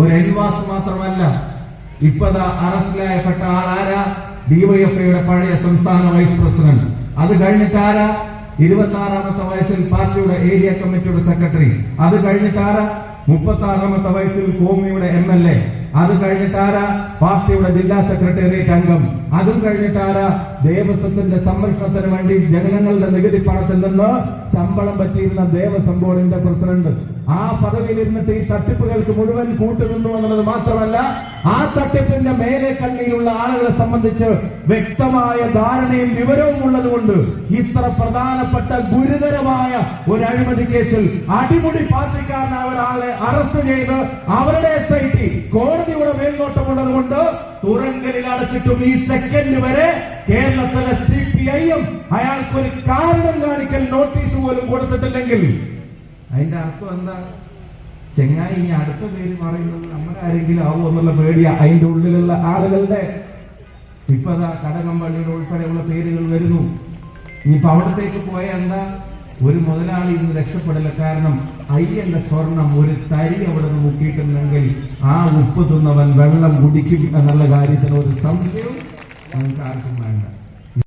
ഒരു എൻവാസ് മാത്രമല്ല ഇപ്പതാ അറസ്റ്റിലായപ്പെട്ട ആരാ? ഡിവൈഎഫ്ഐയുടെ പഴയ സംസ്ഥാന വൈസ് പ്രസിഡന്റ്. അത് കഴിഞ്ഞിട്ട് ആരാ? ഇരുപത്തി വയസ്സിൽ പാർട്ടിയുടെ ഏരിയ കമ്മിറ്റിയുടെ സെക്രട്ടറി. അത് കഴിഞ്ഞിട്ട് ആരാ? മുപ്പത്തി ആറാമത്തെ വയസ്സിൽ കോമിയുടെ എം എൽ എ. അത് കഴിഞ്ഞിട്ട് ആരാ? പാർട്ടിയുടെ ജില്ലാ സെക്രട്ടേറിയറ്റ് അംഗം. അതും കഴിഞ്ഞിട്ട് ആരാ? ദേവസ്വത്തിന്റെ സംരക്ഷണത്തിന് വേണ്ടി ജനങ്ങളുടെ നികുതി പണത്തിൽ നിന്ന് ശമ്പളം പറ്റിയിരുന്ന ദേവസ്വം ബോർഡിന്റെ പ്രസിഡന്റ് ആ പദവിയിൽ ഇരുന്നിട്ട് ഈ തട്ടിപ്പുകൾക്ക് മുഴുവൻ കൂട്ടുനിന്നു എന്നുള്ളത് മാത്രമല്ല ആ തട്ടിപ്പിന്റെ മേലെ കണ്ണിയിലുള്ള ആളുകളെ സംബന്ധിച്ച് വ്യക്തമായ ധാരണയും വിവരവും ഉള്ളതുകൊണ്ട് ഇത്ര പ്രധാനപ്പെട്ട ഗുരുതരമായ ഒരു അഴിമതി കേസിൽ അടിമുടി പാർട്ടിക്കാരനായ ഒരാളെ അറസ്റ്റ് ചെയ്ത് അവരുടെ എസ് ഐ ടി കോടതിയുടെ മേൽനോട്ടമുള്ളത് കൊണ്ട് തുറങ്കലിൽ അടച്ചിട്ടും ഈ സെക്കൻഡ് വരെ കേരളത്തിലെ സി പി ഐ എം അയാൾക്കൊരു കാരണം പോലും കൊടുത്തിട്ടില്ലെങ്കിൽ. അതിന്റെ അർത്ഥം എന്താ? ചെങ്ങായി ഇനി അടുത്ത പേര് പറയുന്നത് നമ്മുടെ ആരെങ്കിലും ആവോ എന്നുള്ള പേടിയാ. അതിന്റെ ഉള്ളിലുള്ള ആളുകളുടെ ഇപ്പതാ കടകമ്പള്ളിയുടെ ഉൾപ്പെടെയുള്ള പേരുകൾ വരുന്നു. ഇനിയിപ്പോ അവിടത്തേക്ക് പോയ എന്താ? ഒരു മുതലാളി ഇന്ന് രക്ഷപ്പെടില്ല കാരണം അയ്യന്റെ സ്വർണം ഒരു തരി അവിടെ നിന്ന് മുക്കിയിട്ടുണ്ടെങ്കിൽ ആ ഉപ്പ് തിന്നവൻ വെള്ളം കുടിക്കും എന്നുള്ള കാര്യത്തിന് ഒരു സംശയവും നമുക്ക് ആർക്കും വേണ്ട.